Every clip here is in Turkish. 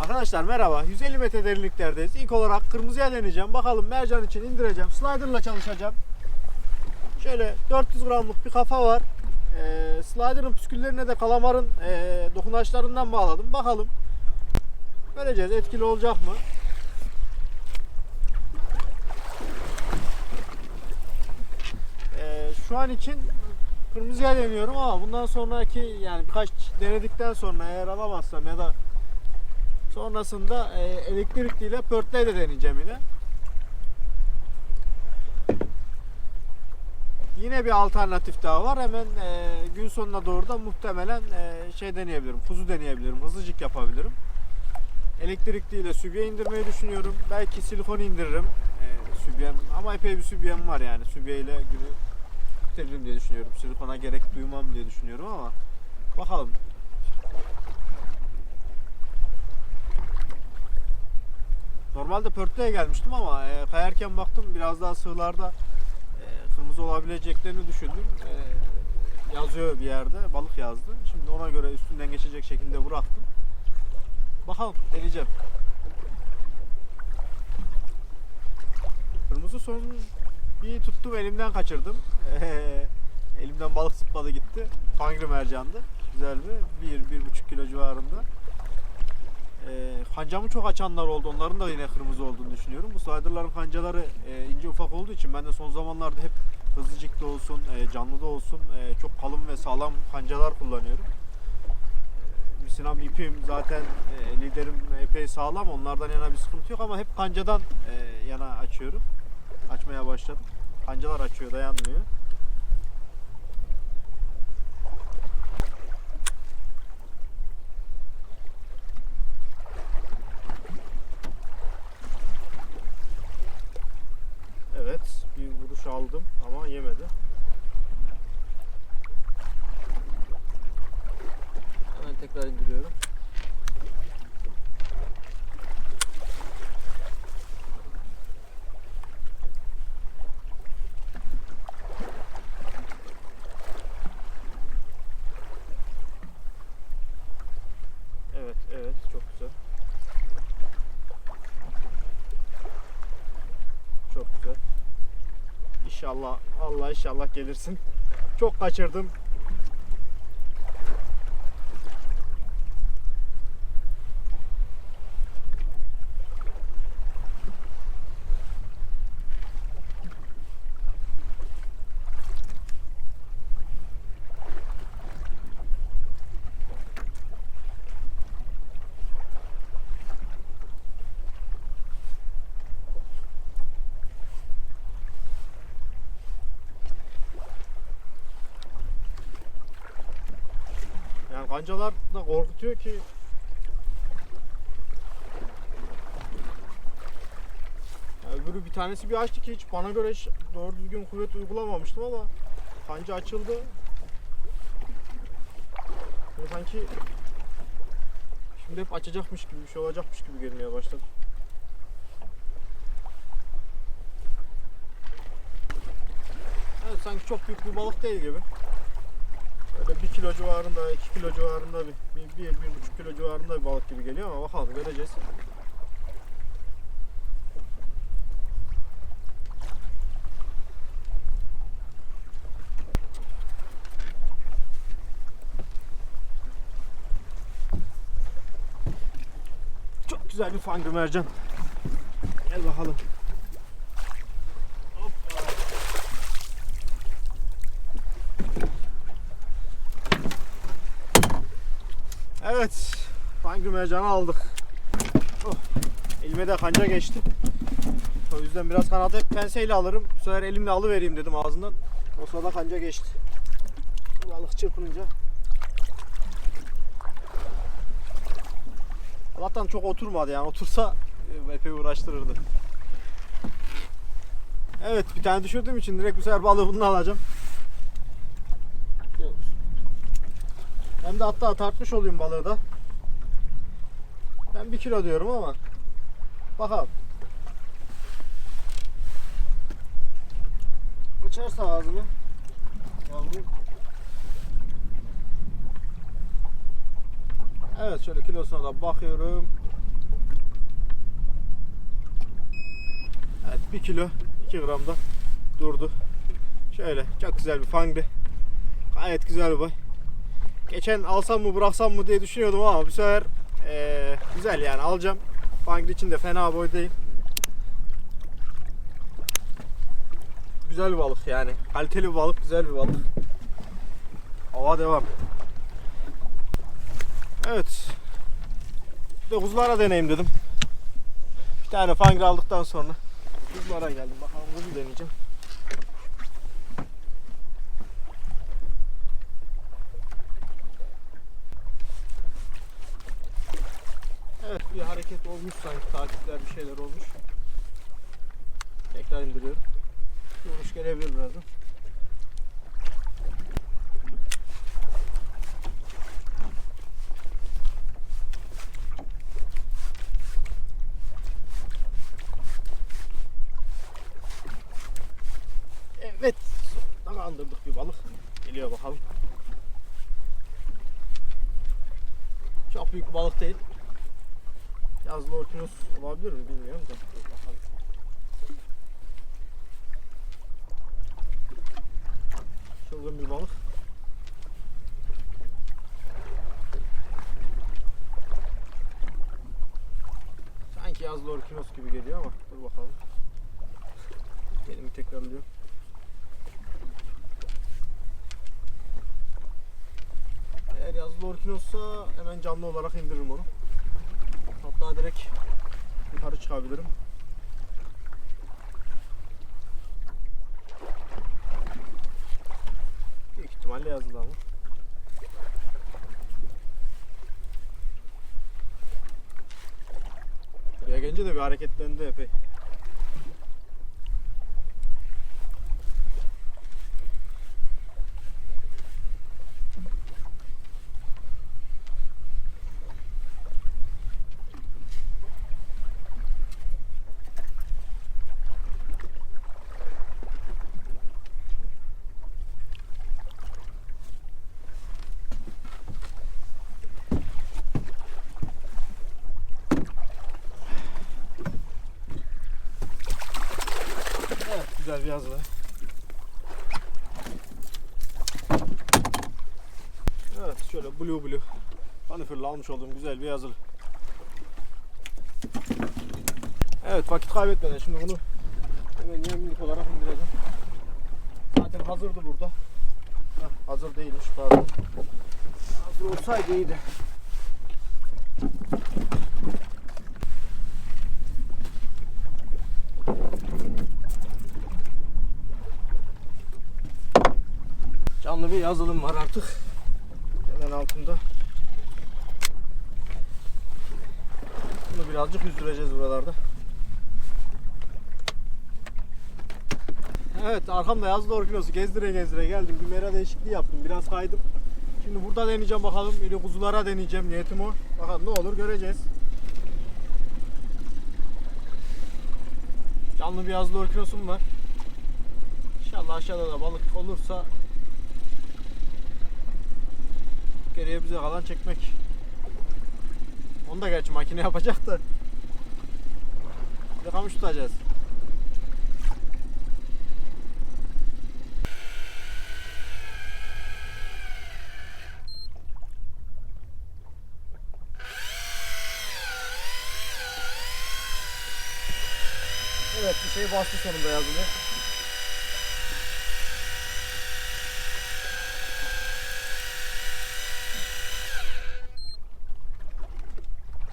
Arkadaşlar merhaba. 150 metre derinliklerdeyiz. İlk olarak kırmızıya deneyeceğim. Bakalım mercan için indireceğim. Slider'la çalışacağım. Şöyle 400 gramlık bir kafa var. Ee, slider'ın püsküllerine de kalamarın ee, dokunaçlarından bağladım. Bakalım. Göreceğiz etkili olacak mı? Ee, şu an için kırmızıya deniyorum ama bundan sonraki yani birkaç denedikten sonra eğer alamazsam ya da sonrasında e, elektrikliyle pörtle de deneyeceğim yine. Yine bir alternatif daha var. Hemen e, gün sonuna doğru da muhtemelen e, şey deneyebilirim. Kuzu deneyebilirim. Hızlıcık yapabilirim. Elektrikliyle sübye indirmeyi düşünüyorum. Belki silikon indiririm. E, sübyem ama epey bir sübyem var yani. Sübye ile günü bitiririm diye düşünüyorum. Silikona gerek duymam diye düşünüyorum ama bakalım. Normalde pörtlüğe gelmiştim ama e, kayarken baktım biraz daha sığlarda e, kırmızı olabileceklerini düşündüm. E, yazıyor bir yerde, balık yazdı. Şimdi ona göre üstünden geçecek şekilde bıraktım. Bakalım, deneyeceğim. Kırmızı son bir tuttum elimden kaçırdım. Elimden balık zıpladı gitti. Fangri mercandı. Güzel bir, bir, bir buçuk kilo civarında. E, kancamı çok açanlar oldu. Onların da yine kırmızı olduğunu düşünüyorum. Bu sliderların kancaları e, ince ufak olduğu için ben de son zamanlarda hep hızlıcıkta olsun, e, canlıda olsun e, çok kalın ve sağlam kancalar kullanıyorum. E, Misinam ipim zaten e, liderim epey sağlam. Onlardan yana bir sıkıntı yok ama hep kancadan e, yana açıyorum. Açmaya başladım. Kancalar açıyor, dayanmıyor. Evet, bir vuruş aldım ama yemedi. Hemen tekrar indiriyorum. Evet, evet, çok güzel. Çok güzel. İnşallah, Allah inşallah gelirsin. Çok kaçırdım. Yani kancalar da korkutuyor ki. Ya öbürü bir tanesi bir açtı ki hiç bana göre hiç doğru düzgün kuvvet uygulamamıştım ama kanca açıldı. Böyle sanki şimdi hep açacakmış gibi bir şey olacakmış gibi gelmeye başladı. Evet sanki çok büyük bir balık değil gibi. Böyle 1 kilo civarında, 2 kilo civarında bir, bir, bir, bir kilo civarında bir balık gibi geliyor ama bakalım göreceğiz. Çok güzel bir fangri mercan. Gel bakalım. Hoppa. Evet. Mercanı aldık. Oh, elime de kanca geçti. O yüzden biraz kanadı hep penseyle alırım. Bu sefer elimle alıvereyim dedim ağzından. O sırada kanca geçti. Balık çırpınınca. Allah'tan çok oturmadı yani. Otursa e, epey uğraştırırdı. Evet bir tane düşürdüğüm için direkt bu sefer balığı bununla alacağım. Hem de hatta tartmış olayım balığı da. Ben bir kilo diyorum ama bakalım. Açarsa ağzını yavrum. Evet şöyle kilosuna da bakıyorum. Evet 1 kilo 2 gramda durdu. Şöyle çok güzel bir fangdi. Gayet güzel bir boy. Geçen alsam mı bıraksam mı diye düşünüyordum ama bu sefer eee, güzel yani alacağım. Fangri için de fena boy değil. Güzel bir balık yani. Kaliteli bir balık, güzel bir balık. Hava devam. Evet. Bir deneyim dedim. Bir tane fangri aldıktan sonra kuzulara geldim. Bakalım kuzu deneyeceğim. Evet bir hareket olmuş sanki takipler bir şeyler olmuş. Tekrar indiriyorum. Yumuş gelebilir birazdan. Evet. Sonunda kandırdık bir balık. Geliyor bakalım. Çok büyük bir balık değil. Yazlı orkinos olabilir mi bilmiyorum da. Bakalım. Çılgın bir balık. Sanki yazlı orkinos gibi geliyor ama dur bakalım. Elimi tekrarlıyorum. Eğer yazılı orkinossa hemen canlı olarak indiririm onu. Hatta direkt yukarı çıkabilirim. Büyük ihtimalle yazılı ama. Buraya gelince de bir hareketlendi epey. Evet güzel bir yazılı. Evet şöyle blue blue. Panifirle almış olduğum güzel bir yazılı. Evet vakit kaybetmeden şimdi bunu hemen yemlik olarak indireceğim. Zaten hazırdı burada. Heh, hazır değilmiş pardon. Hazır olsaydı iyiydi. Canlı bir yazılım var artık. Hemen altında. Bunu birazcık yüzdüreceğiz buralarda. Evet arkamda yazılı orkilosu gezdire gezdire geldim. Bir mera değişikliği yaptım. Biraz kaydım. Şimdi burada deneyeceğim bakalım. İri kuzulara deneyeceğim. Niyetim o. Bakalım ne olur göreceğiz. Canlı bir yazılı orkinosum var. İnşallah aşağıda da balık olursa geriye bize kalan çekmek. Onu da gerçi makine yapacak da. Bir de kamış tutacağız. Evet bir şey bastı sonunda yazılı.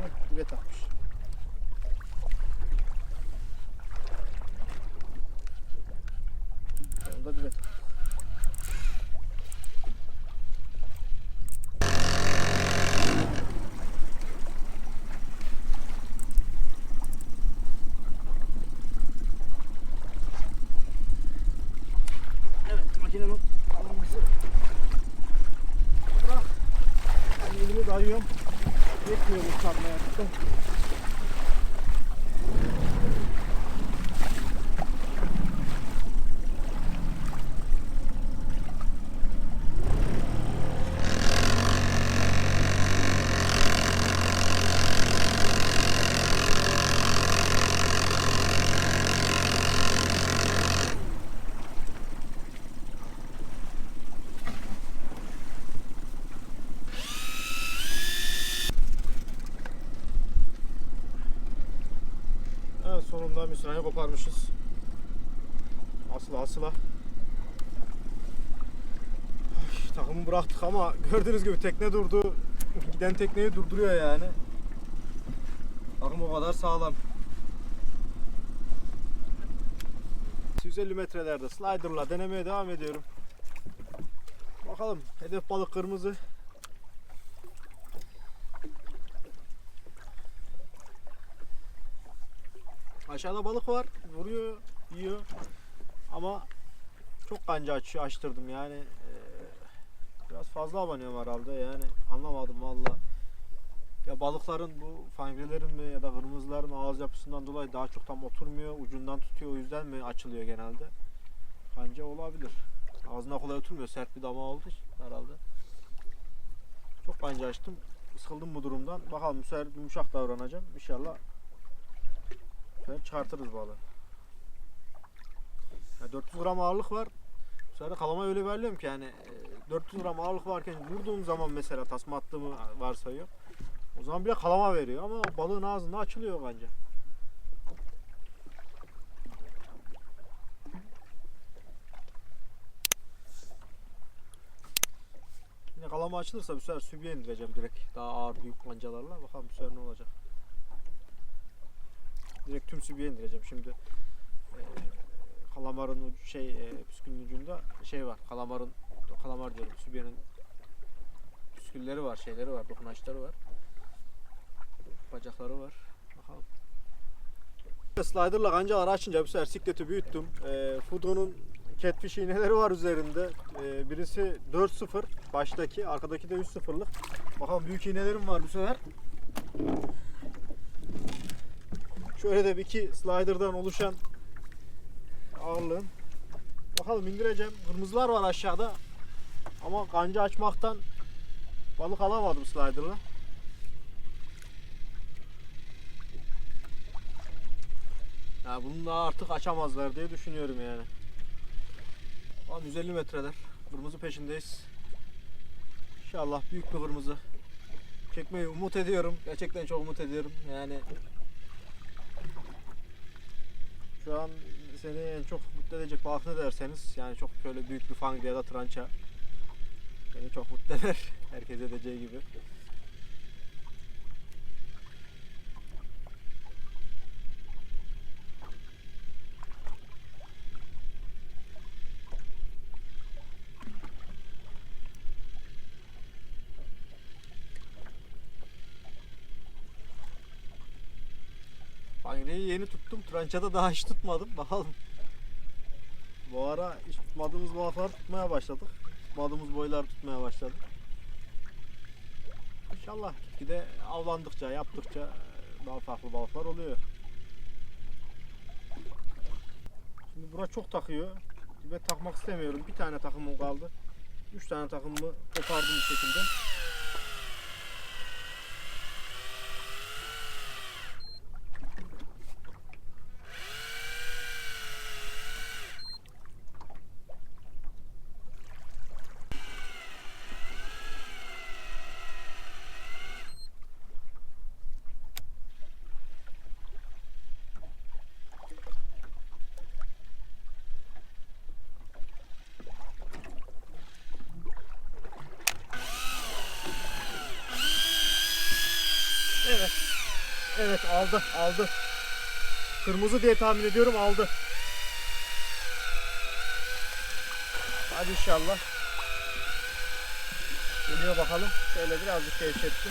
Evet, dibe takmış. Sonunda dibe takmış. Evet makinenin alınması. Bırak. Ben elimi dayıyorum. Yetmiyor bu sarmaya artık. Bunda misrayı koparmışız. Asla asla. Ay, takımı bıraktık ama gördüğünüz gibi tekne durdu. Giden tekneyi durduruyor yani. Takım o kadar sağlam. 150 metrelerde slider'la denemeye devam ediyorum. Bakalım hedef balık kırmızı. Aşağıda balık var. Vuruyor, yiyor. Ama çok kanca açıyor, açtırdım yani. eee, biraz fazla abanıyorum herhalde yani. Anlamadım valla. Ya balıkların bu fangrelerin mi ya da kırmızıların ağız yapısından dolayı daha çok tam oturmuyor. Ucundan tutuyor o yüzden mi açılıyor genelde? Kanca olabilir. Ağzına kolay oturmuyor. Sert bir dama oldu herhalde. Çok kanca açtım. Sıkıldım bu durumdan. Bakalım bu sefer yumuşak davranacağım. İnşallah sefer çıkartırız balığı. Ya 400 gram ağırlık var. Bu sefer kalama öyle veriyorum ki yani e, 400 gram ağırlık varken vurduğum zaman mesela tasma attığımı varsayıyor. O zaman bile kalama veriyor ama balığın ağzında açılıyor bence. Yine kalama açılırsa bu sefer sübye indireceğim direkt. Daha ağır büyük pancalarla. Bakalım bu sefer ne olacak. Direkt tüm sübye indireceğim. Şimdi e, kalamarın ucu şey e, püskünün ucunda şey var. Kalamarın kalamar diyorum. Sübyenin püskülleri var, şeyleri var, dokunaçları var. Bacakları var. Bakalım. Slider'la kancaları açınca bu sefer sikleti büyüttüm. E, Fudo'nun catfish iğneleri var üzerinde. E, birisi 4-0 baştaki, arkadaki de 3-0'lık. Bakalım büyük iğnelerim var bu sefer. Şöyle de bir iki slider'dan oluşan ağırlığım. Bakalım indireceğim. Kırmızılar var aşağıda. Ama kanca açmaktan balık alamadım slider'la. Ya bunu da artık açamazlar diye düşünüyorum yani. Tam 150 metreler. Kırmızı peşindeyiz. İnşallah büyük bir kırmızı. Çekmeyi umut ediyorum. Gerçekten çok umut ediyorum. Yani şu an seni en çok mutlu edecek balık ne derseniz yani çok şöyle büyük bir fangri ya da trança beni çok mutlu eder. Herkes edeceği gibi. Trançada daha hiç tutmadım. Bakalım. Bu ara hiç tutmadığımız balıklar tutmaya başladık. Tutmadığımız boylar tutmaya başladık. İnşallah gide avlandıkça, yaptıkça daha farklı balıklar oluyor. Şimdi bura çok takıyor. Ben takmak istemiyorum. Bir tane takımım kaldı. Üç tane takımımı kopardım bir şekilde. Evet. Evet aldı aldı. Kırmızı diye tahmin ediyorum aldı. Hadi inşallah. Geliyor bakalım. Şöyle birazcık gevşetti.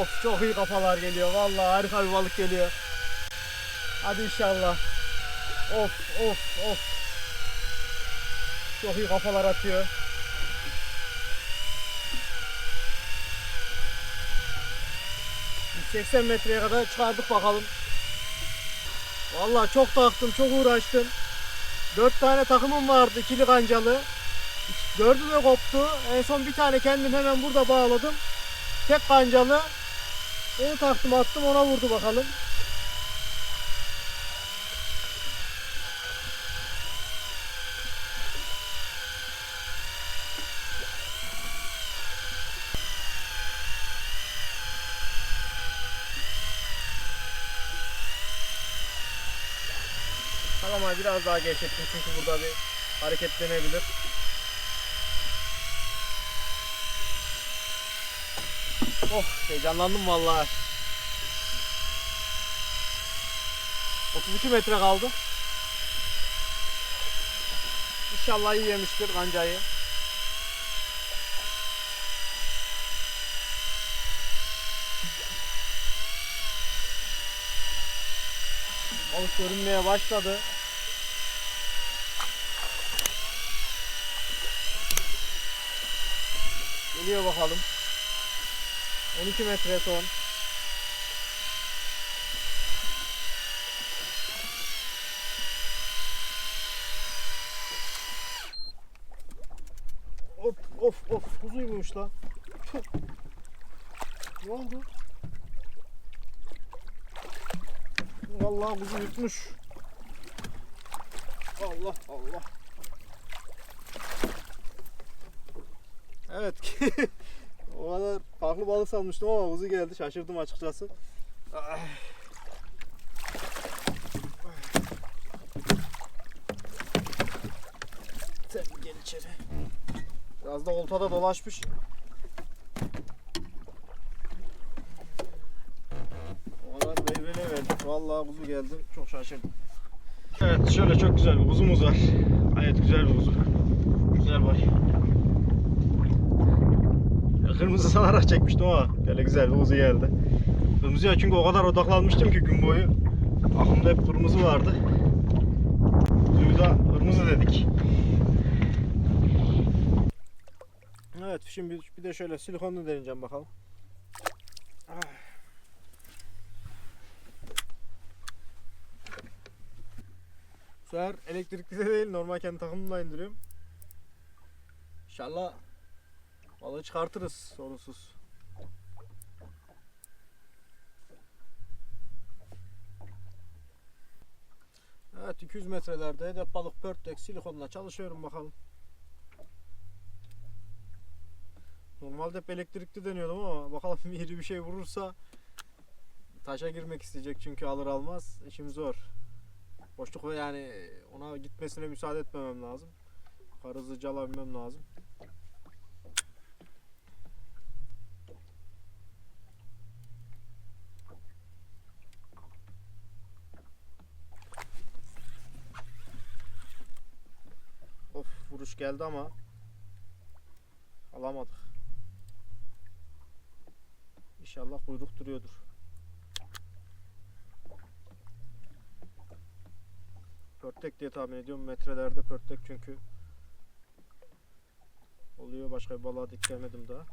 Of çok iyi kafalar geliyor. Vallahi harika bir balık geliyor. Hadi inşallah. Of of of. Çok iyi kafalar atıyor. Biz 80 metreye kadar çıkardık bakalım. Vallahi çok taktım, çok uğraştım. 4 tane takımım vardı ikili kancalı. Dördü de koptu. En son bir tane kendim hemen burada bağladım. Tek kancalı. Onu taktım attım ona vurdu bakalım. Biraz daha gevşettim çünkü burada bir hareketlenebilir. Oh heyecanlandım vallahi. 32 metre kaldı. İnşallah iyi yemiştir kancayı. Balık görünmeye başladı. Geliyor bakalım. 12 metre son. Of of of kuzuymuş la. Tüh. Ne oldu? Vallahi kuzu yutmuş. Allah Allah. Evet. o kadar farklı balık salmıştım ama kuzu geldi. Şaşırdım açıkçası. Ay. Gel içeri. Biraz da oltada dolaşmış. O kadar meyvele verdik. Vallahi kuzu geldi. Çok şaşırdım. Evet şöyle çok güzel bir kuzumuz var. Gayet güzel bir kuzu. Güzel boy. Kırmızı sanarak çekmiştim ama böyle güzel bir kuzu geldi. Kırmızıya çünkü o kadar odaklanmıştım ki gün boyu. Aklımda hep kırmızı vardı. Kuzuyu da kırmızı dedik. Evet şimdi bir de şöyle silikonlu deneyeceğim bakalım. Ah. Sefer elektrikli de değil normal kendi takımımla indiriyorum. İnşallah balığı çıkartırız sorunsuz. Evet 200 metrelerde hedef balık pörtlek silikonla çalışıyorum bakalım. Normalde hep elektrikli deniyordum ama bakalım iri bir şey vurursa taşa girmek isteyecek çünkü alır almaz işim zor. Boşluk ve yani ona gitmesine müsaade etmemem lazım. Karızı calabilmem lazım. Of vuruş geldi ama alamadık. İnşallah kuyruk duruyordur. Pörtek diye tahmin ediyorum. Metrelerde pörtek çünkü oluyor. Başka bir balığa dik gelmedim daha.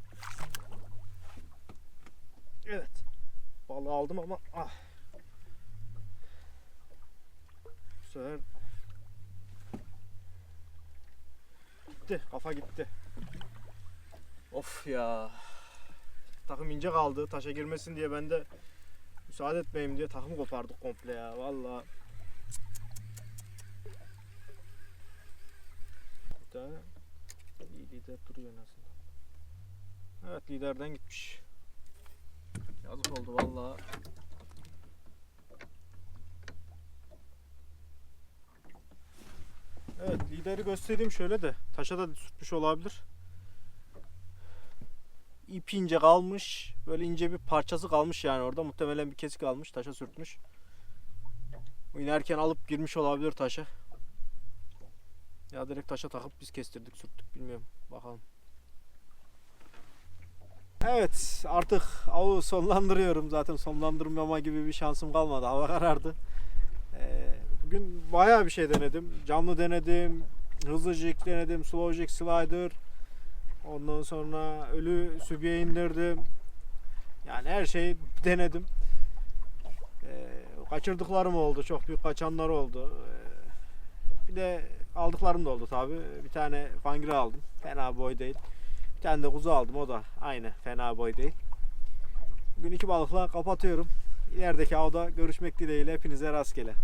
Evet. Balığı aldım ama ah. Bu sefer gitti. Kafa gitti. Of ya. Takım ince kaldı. Taşa girmesin diye ben de müsaade etmeyeyim diye takımı kopardık komple ya. Vallahi Bir tane iyi lider duruyor en. Evet liderden gitmiş. Yazık oldu vallahi. Evet lideri göstereyim şöyle de taşa da sürtmüş olabilir. İp ince kalmış. Böyle ince bir parçası kalmış yani orada. Muhtemelen bir kesik almış. Taşa sürtmüş. İnerken alıp girmiş olabilir taşa. Ya direkt taşa takıp biz kestirdik sürttük bilmiyorum. Bakalım. Evet artık avı sonlandırıyorum. Zaten sonlandırmama gibi bir şansım kalmadı. Hava karardı. Bugün bayağı bir şey denedim. Canlı denedim. Hızlı jig denedim. Slow jig slider. Ondan sonra ölü sübye indirdim. Yani her şeyi denedim. Ee, kaçırdıklarım oldu. Çok büyük kaçanlar oldu. Ee, bir de aldıklarım da oldu tabi. Bir tane fangire aldım. Fena boy değil. Bir tane de kuzu aldım. O da aynı. Fena boy değil. Bugün iki balıkla kapatıyorum. İlerideki avda görüşmek dileğiyle hepinize rastgele.